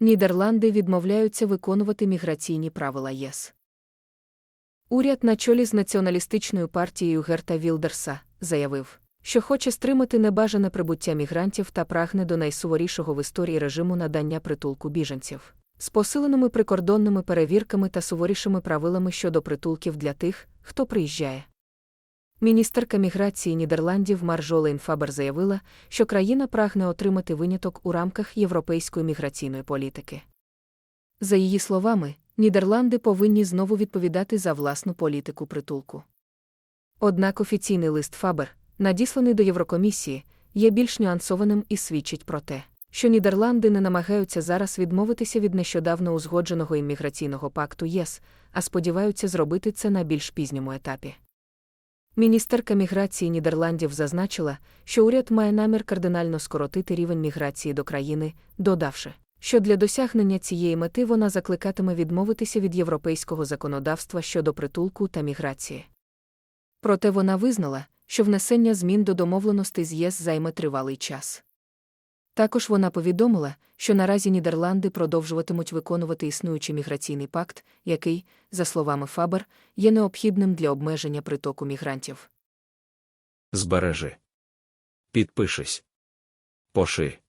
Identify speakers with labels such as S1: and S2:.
S1: Нідерланди відмовляються виконувати міграційні правила ЄС. Уряд на чолі з націоналістичною партією Герта Вілдерса заявив, що хоче стримати небажане прибуття мігрантів та прагне до найсуворішого в історії режиму надання притулку біженців з посиленими прикордонними перевірками та суворішими правилами щодо притулків для тих, хто приїжджає. Міністерка міграції Нідерландів Маржолейн Фабер заявила, що країна прагне отримати виняток у рамках європейської міграційної політики. За її словами, Нідерланди повинні знову відповідати за власну політику притулку. Однак офіційний лист Фабер, надісланий до Єврокомісії, є більш нюансованим і свідчить про те, що Нідерланди не намагаються зараз відмовитися від нещодавно узгодженого імміграційного пакту ЄС, а сподіваються зробити це на більш пізньому етапі. Міністерка міграції Нідерландів зазначила, що уряд має намір кардинально скоротити рівень міграції до країни, додавши, що для досягнення цієї мети вона закликатиме відмовитися від європейського законодавства щодо притулку та міграції. Проте вона визнала, що внесення змін до домовленостей з ЄС займе тривалий час. Також вона повідомила, що наразі Нідерланди продовжуватимуть виконувати існуючий міграційний пакт, який, за словами Фабер, є необхідним для обмеження притоку мігрантів.
S2: Збережи. Підпишись. Поширь.